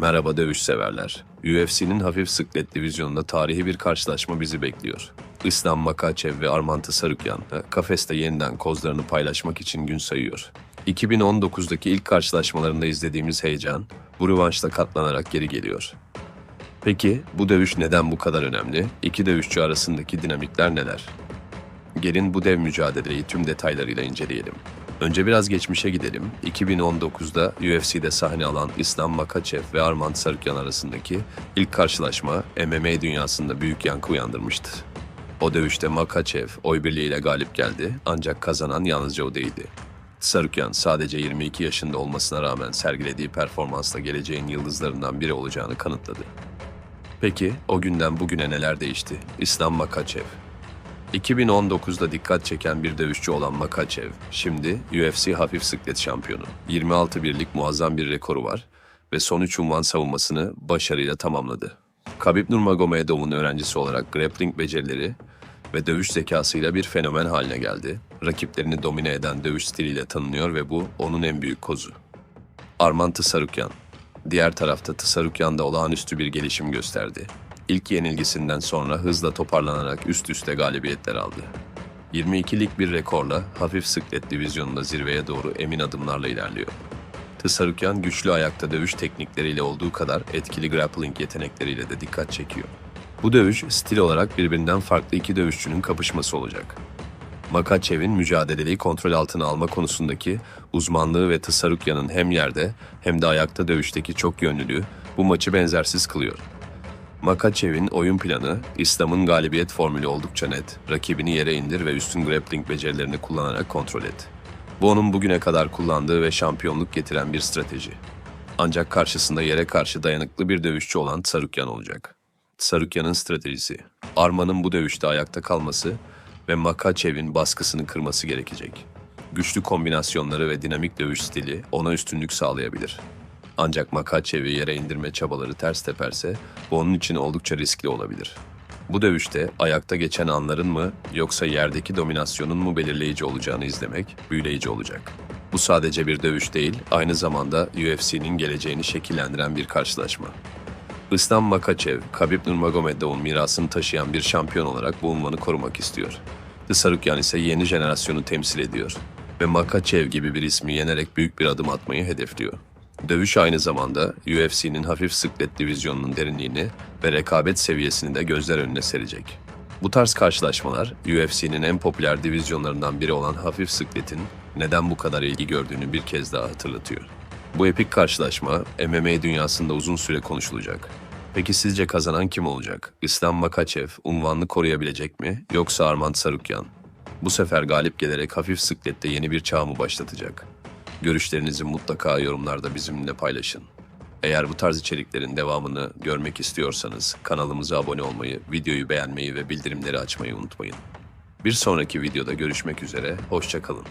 Merhaba dövüş severler. UFC'nin hafif sıklet divizyonunda tarihi bir karşılaşma bizi bekliyor. İslam Makachev ve Arman Tasarukyan kafeste yeniden kozlarını paylaşmak için gün sayıyor. 2019'daki ilk karşılaşmalarında izlediğimiz heyecan bu rövanşta katlanarak geri geliyor. Peki bu dövüş neden bu kadar önemli? İki dövüşçü arasındaki dinamikler neler? Gelin bu dev mücadeleyi tüm detaylarıyla inceleyelim. Önce biraz geçmişe gidelim. 2019'da UFC'de sahne alan İslam Makachev ve Arman Sarıkyan arasındaki ilk karşılaşma MMA dünyasında büyük yankı uyandırmıştı. O dövüşte Makachev oy birliğiyle galip geldi ancak kazanan yalnızca o değildi. Sarıkyan sadece 22 yaşında olmasına rağmen sergilediği performansla geleceğin yıldızlarından biri olacağını kanıtladı. Peki o günden bugüne neler değişti? İslam Makachev 2019'da dikkat çeken bir dövüşçü olan Makachev, şimdi UFC hafif sıklet şampiyonu. 26 birlik muazzam bir rekoru var ve son 3 unvan savunmasını başarıyla tamamladı. Khabib Nurmagomedov'un öğrencisi olarak grappling becerileri ve dövüş zekasıyla bir fenomen haline geldi. Rakiplerini domine eden dövüş stiliyle tanınıyor ve bu onun en büyük kozu. Arman Tısarukyan. Diğer tarafta Tısarukyan da olağanüstü bir gelişim gösterdi. İlk yenilgisinden sonra hızla toparlanarak üst üste galibiyetler aldı. 22'lik bir rekorla hafif sıklet divizyonunda zirveye doğru emin adımlarla ilerliyor. Tısarukyan güçlü ayakta dövüş teknikleriyle olduğu kadar etkili grappling yetenekleriyle de dikkat çekiyor. Bu dövüş stil olarak birbirinden farklı iki dövüşçünün kapışması olacak. Makachev'in mücadeleyi kontrol altına alma konusundaki uzmanlığı ve Tısarukyan'ın hem yerde hem de ayakta dövüşteki çok yönlülüğü bu maçı benzersiz kılıyor. Makachev'in oyun planı, İslam'ın galibiyet formülü oldukça net. Rakibini yere indir ve üstün grappling becerilerini kullanarak kontrol et. Bu onun bugüne kadar kullandığı ve şampiyonluk getiren bir strateji. Ancak karşısında yere karşı dayanıklı bir dövüşçü olan Tsarukyan olacak. Tsarukyan'ın stratejisi, Arman'ın bu dövüşte ayakta kalması ve Makachev'in baskısını kırması gerekecek. Güçlü kombinasyonları ve dinamik dövüş stili ona üstünlük sağlayabilir. Ancak Makachev'i yere indirme çabaları ters teperse bu onun için oldukça riskli olabilir. Bu dövüşte ayakta geçen anların mı yoksa yerdeki dominasyonun mu belirleyici olacağını izlemek büyüleyici olacak. Bu sadece bir dövüş değil, aynı zamanda UFC'nin geleceğini şekillendiren bir karşılaşma. İslam Makachev, Khabib Nurmagomedov'un mirasını taşıyan bir şampiyon olarak bu unvanı korumak istiyor. Tsarukyan ise yeni jenerasyonu temsil ediyor ve Makachev gibi bir ismi yenerek büyük bir adım atmayı hedefliyor. Dövüş aynı zamanda UFC'nin hafif sıklet divizyonunun derinliğini ve rekabet seviyesini de gözler önüne serecek. Bu tarz karşılaşmalar UFC'nin en popüler divizyonlarından biri olan hafif sıkletin neden bu kadar ilgi gördüğünü bir kez daha hatırlatıyor. Bu epik karşılaşma MMA dünyasında uzun süre konuşulacak. Peki sizce kazanan kim olacak? İslam Makachev unvanını koruyabilecek mi yoksa Arman Sarukyan? Bu sefer galip gelerek hafif sıklette yeni bir çağ mı başlatacak? Görüşlerinizi mutlaka yorumlarda bizimle paylaşın. Eğer bu tarz içeriklerin devamını görmek istiyorsanız kanalımıza abone olmayı, videoyu beğenmeyi ve bildirimleri açmayı unutmayın. Bir sonraki videoda görüşmek üzere, hoşçakalın.